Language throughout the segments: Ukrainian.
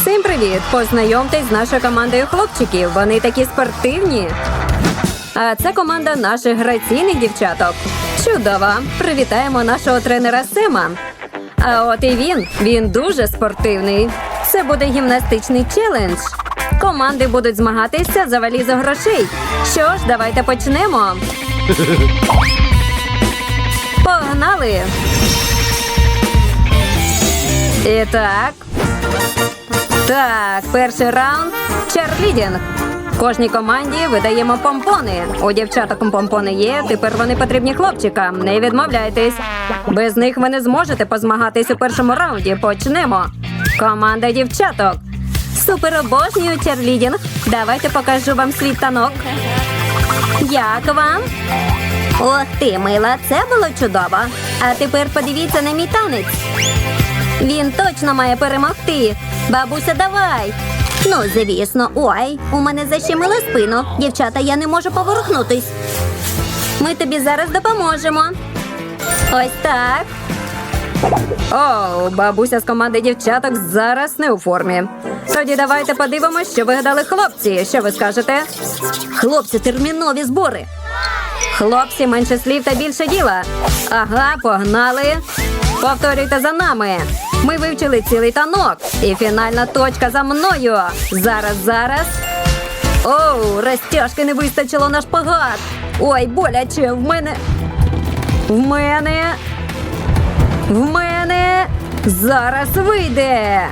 Всім привіт! Познайомтесь з нашою командою хлопчиків. Вони такі спортивні. А це команда наших граційних дівчаток. Чудово! Привітаємо нашого тренера Сема. А от і він. Він дуже спортивний. Це буде гімнастичний челендж. Команди будуть змагатися за валізу грошей. Що ж, давайте почнемо. Погнали! І так. Так, перший раунд чарлідінг. Кожній команді видаємо помпони. У дівчаток помпони є, тепер вони потрібні хлопчикам. Не відмовляйтесь. Без них ви не зможете позмагатись у першому раунді. Почнемо. Команда дівчаток. Супер обожнюю чарлідінг. Давайте покажу вам свій танок. Як вам? Ох ти, мила, це було чудово. А тепер подивіться на мій танець. Він точно має перемогти. Бабуся, давай. Ну, звісно, ой, у мене защемило спину. Дівчата, я не можу поворухнутись. Ми тобі зараз допоможемо. Ось так. О, бабуся з команди дівчаток зараз не у формі. Тоді давайте подивимось, що вигадали хлопці. Що ви скажете? Хлопці, термінові збори. Хлопці, менше слів та більше діла. Ага, погнали. Повторюйте за нами. Ми вивчили цілий танок. І фінальна точка за мною. Зараз, зараз. Оу, розтяжки не вистачило на шпагат. Ой, боляче, в мене. В мене. В мене. Зараз вийде.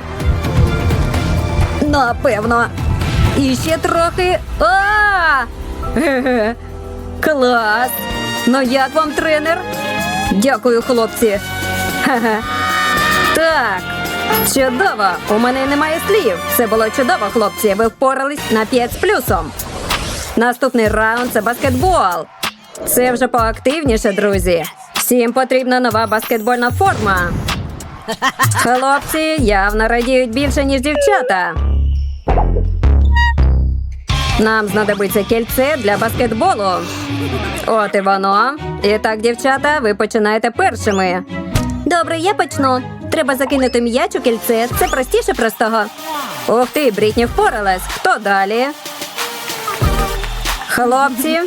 Напевно. І ще трохи. А! Ге-ге. Клас! Ну як вам тренер? Дякую, хлопці. Так, чудово! У мене немає слів. Це було чудово, хлопці. Ви впорались на 5 з плюсом. Наступний раунд це баскетбол. Це вже поактивніше, друзі. Всім потрібна нова баскетбольна форма. Хлопці явно радіють більше, ніж дівчата. Нам знадобиться кільце для баскетболу. От і воно. І так, дівчата, ви починаєте першими. Добре, я почну. Треба закинути м'яч у кільце. Це простіше простого. Ух ти, Брітні впоралась. Хто далі? Хлопці,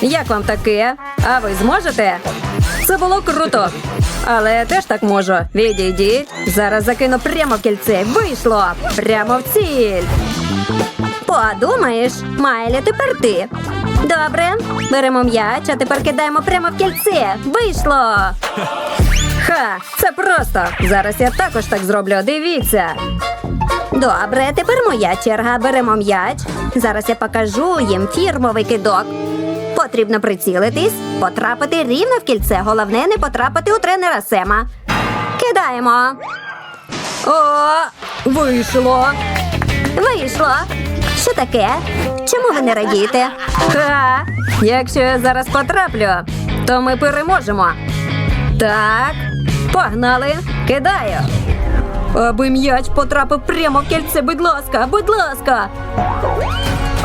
як вам таке? А ви зможете? Це було круто. Але я теж так можу. Відійдіть. Зараз закину прямо в кільце. Вийшло. Прямо в ціль. Подумаєш, Майлі, тепер ти. Добре, беремо м'яч, а тепер кидаємо прямо в кільце. Вийшло. Ха, це просто. Зараз я також так зроблю. Дивіться. Добре, тепер моя черга. Беремо м'яч. Зараз я покажу їм фірмовий кидок. Потрібно прицілитись, потрапити рівно в кільце. Головне не потрапити у тренера Сема. Кидаємо. О, вийшло. Вийшло. Що таке? Чому ви не радієте? Ха! Якщо я зараз потраплю, то ми переможемо. Так, погнали, кидаю. Аби м'яч потрапив прямо в кільце, будь ласка, будь ласка.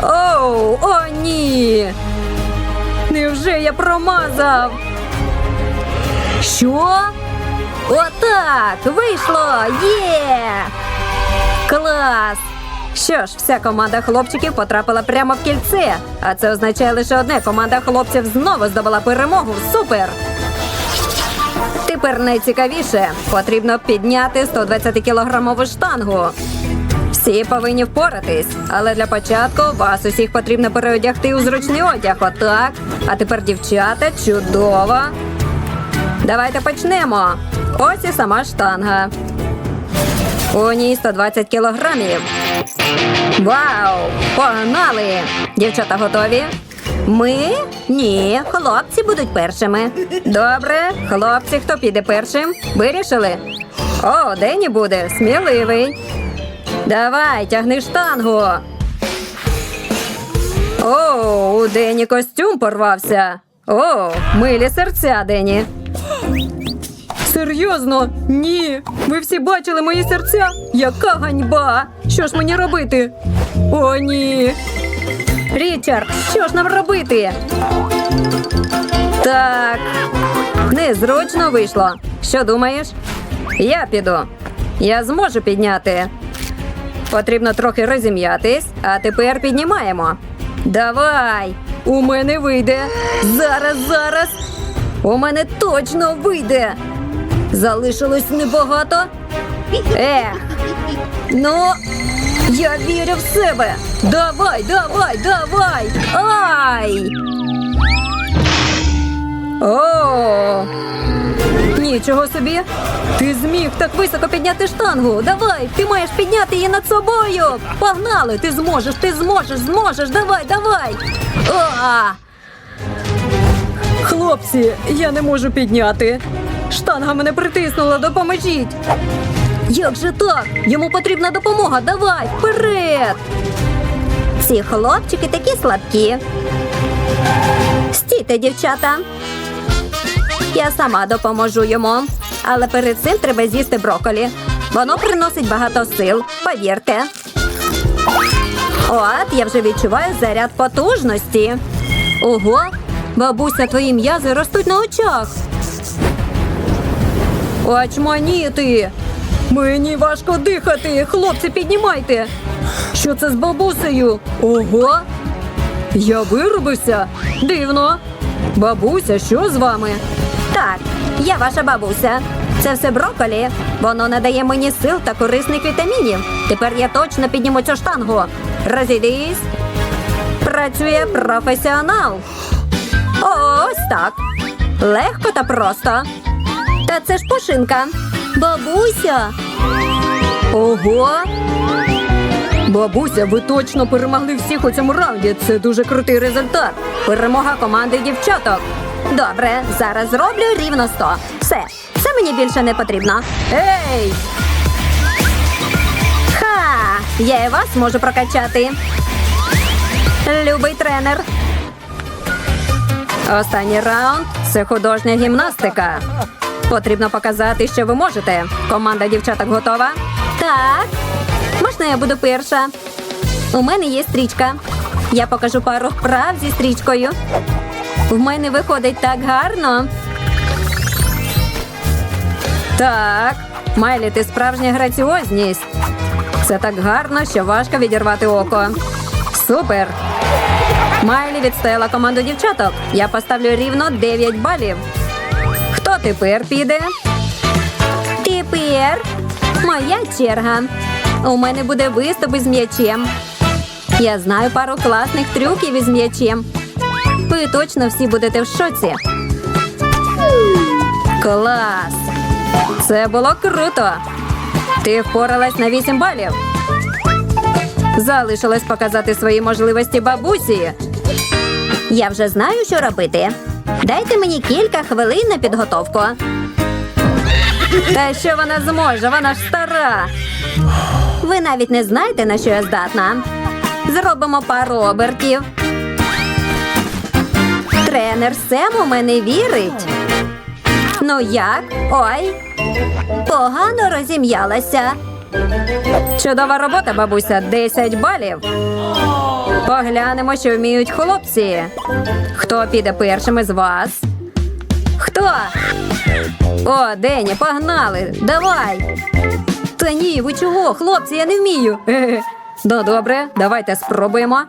Оу, о, ні. Невже я промазав? Що? Отак! Вийшло! Є! Клас! Що ж, вся команда хлопчиків потрапила прямо в кільце. А це означає лише одне: команда хлопців знову здобула перемогу. Супер! Тепер найцікавіше потрібно підняти 120-кілограмову штангу. Всі повинні впоратись, але для початку вас усіх потрібно переодягти у зручний одяг. Отак. А тепер, дівчата, чудово. Давайте почнемо. Ось і сама штанга. У ній 120 кілограмів. Вау! Погнали! Дівчата готові? Ми? Ні, хлопці будуть першими. Добре, хлопці, хто піде першим? Вирішили? О, Дені буде сміливий. Давай, тягни штангу. О, у Дені костюм порвався. О, милі серця, Дені. Серйозно? Ні. Ви всі бачили мої серця? Яка ганьба! Що ж мені робити? О, ні. Річард, що ж нам робити? Так. Незручно вийшло. Що думаєш? Я піду. Я зможу підняти. Потрібно трохи розім'ятись, а тепер піднімаємо. Давай! У мене вийде. Зараз, зараз. У мене точно вийде. Залишилось небагато. Ех. Ну, я вірю в себе. Давай, давай, давай. О! Нічого собі. Ти зміг так високо підняти штангу. Давай, ти маєш підняти її над собою. Погнали, ти зможеш, ти зможеш, зможеш. Давай, давай. А! Хлопці, я не можу підняти. Штанга мене притиснула, допоможіть. Як же так? Йому потрібна допомога. Давай, вперед. Ці хлопчики такі слабкі. Стійте, дівчата. Я сама допоможу йому. Але перед цим треба з'їсти броколі. Воно приносить багато сил, повірте. От, я вже відчуваю заряд потужності. Ого, бабуся, твої м'язи ростуть на очах. Очманіти! Мені важко дихати. Хлопці, піднімайте. Що це з бабусею? Ого! Я виробився? Дивно. Бабуся, що з вами? Так, я ваша бабуся. Це все брокколі. Воно надає мені сил та корисних вітамінів. Тепер я точно підніму цю штангу. Розійдись. Працює професіонал. Ось так. Легко та просто. Та це ж пушинка. Бабуся. Ого. Бабуся, ви точно перемогли всіх у цьому раунді. Це дуже крутий результат. Перемога команди дівчаток. Добре, зараз зроблю рівно 100. Все, це мені більше не потрібно. Ей! Ха! Я і вас можу прокачати. Любий тренер. Останній раунд це художня гімнастика. Потрібно показати, що ви можете. Команда дівчаток готова? Так. Можна я буду перша? У мене є стрічка. Я покажу пару вправ зі стрічкою. В мене виходить так гарно. Так, Майлі, ти справжня граціозність. Це так гарно, що важко відірвати око. Супер! Майлі відстояла команду дівчаток. Я поставлю рівно 9 балів. Хто тепер піде? Тепер моя черга. У мене буде виступ із м'ячем. Я знаю пару класних трюків із м'ячем. Ви точно всі будете в шоці. Клас! Це було круто. Ти впоралась на 8 балів. Залишилось показати свої можливості бабусі. Я вже знаю, що робити. Дайте мені кілька хвилин на підготовку. Та що вона зможе? Вона ж стара. Ви навіть не знаєте, на що я здатна. Зробимо пару обертів. Тренер Сем у мене вірить. Ну як? Ой, погано розім'ялася. Чудова робота, бабуся, 10 балів. Поглянемо, що вміють хлопці. Хто піде першим із вас? Хто? О, Дені, погнали! Давай! Та ні, ви чого, хлопці, я не вмію. Ну добре, давайте спробуємо.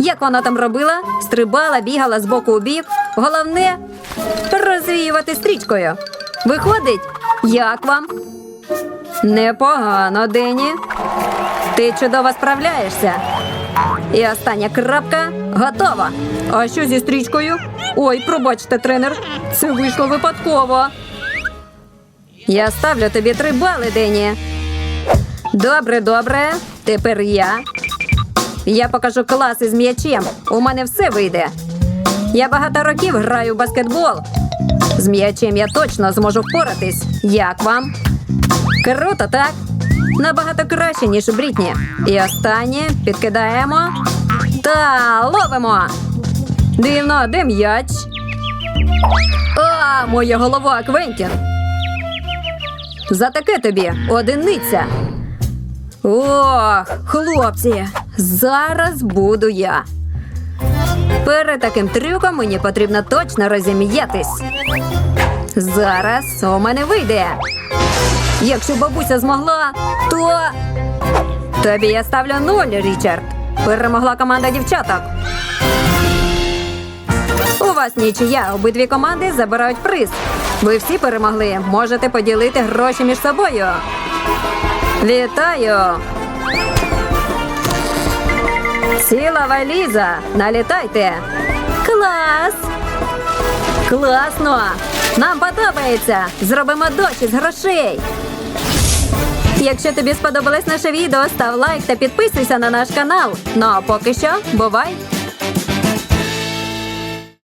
Як вона там робила? Стрибала, бігала з боку у бік. Головне розвіювати стрічкою. Виходить? Як вам? Непогано, Дені. Ти чудово справляєшся. І остання крапка готова. А що зі стрічкою? Ой, пробачте, тренер. Це вийшло випадково. Я ставлю тобі три бали, Дені. Добре, добре. Тепер я. Я покажу клас із м'ячем. У мене все вийде. Я багато років граю в баскетбол. З м'ячем я точно зможу впоратись. Як вам? Круто, так? Набагато краще, ніж у Брітні. І останнє підкидаємо. Та ловимо. Дивно, де м'яч? А, моя голова, Квентін. За таке тобі одиниця. Ох, хлопці, зараз буду я. Перед таким трюком мені потрібно точно розім'ятись. Зараз у мене вийде. Якщо бабуся змогла, то Тобі я ставлю нуль, Річард. Перемогла команда дівчаток. У вас нічия. Обидві команди забирають приз. Ви всі перемогли. Можете поділити гроші між собою. Вітаю! Ціла валіза. Налітайте. Клас! Класно! Нам подобається! Зробимо дощ із грошей. Якщо тобі сподобалось наше відео, став лайк та підписуйся на наш канал. Ну а поки що, бувай!